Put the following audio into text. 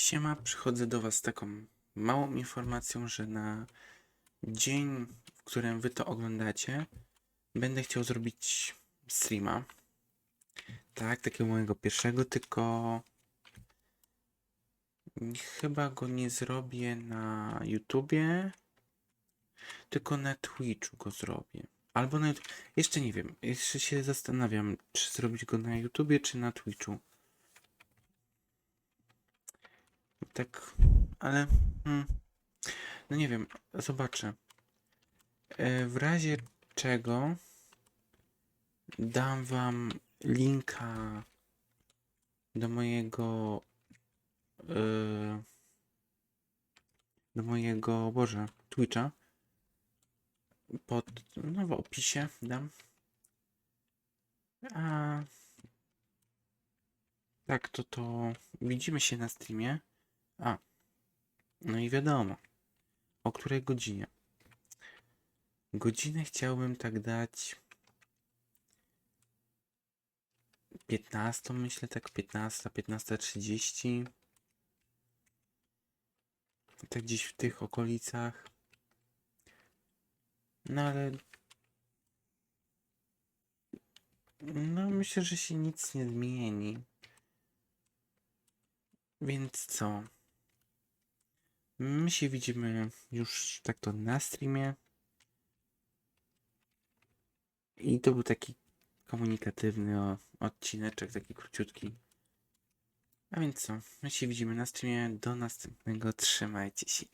Siema, przychodzę do Was z taką małą informacją, że na dzień, w którym Wy to oglądacie, będę chciał zrobić streama. Tak, takiego mojego pierwszego, tylko chyba go nie zrobię na YouTubie, tylko na Twitchu go zrobię. Albo na YouTube. Jeszcze nie wiem, jeszcze się zastanawiam, czy zrobić go na YouTubie, czy na Twitchu. Tak, ale. Hmm, no nie wiem, zobaczę. E, W razie czego dam wam linka do mojego. e, Do mojego, Boże, Twitcha. Pod, no w opisie dam. A tak, to to widzimy się na streamie. A, no i wiadomo, o której godzinie. Godzinę chciałbym tak dać 15, myślę tak 15, 15.30. Tak gdzieś w tych okolicach. No ale no myślę, że się nic nie zmieni. Więc co? My się widzimy już tak to na streamie. I to był taki komunikatywny odcineczek, taki króciutki. A więc co? My się widzimy na streamie. Do następnego. Trzymajcie się.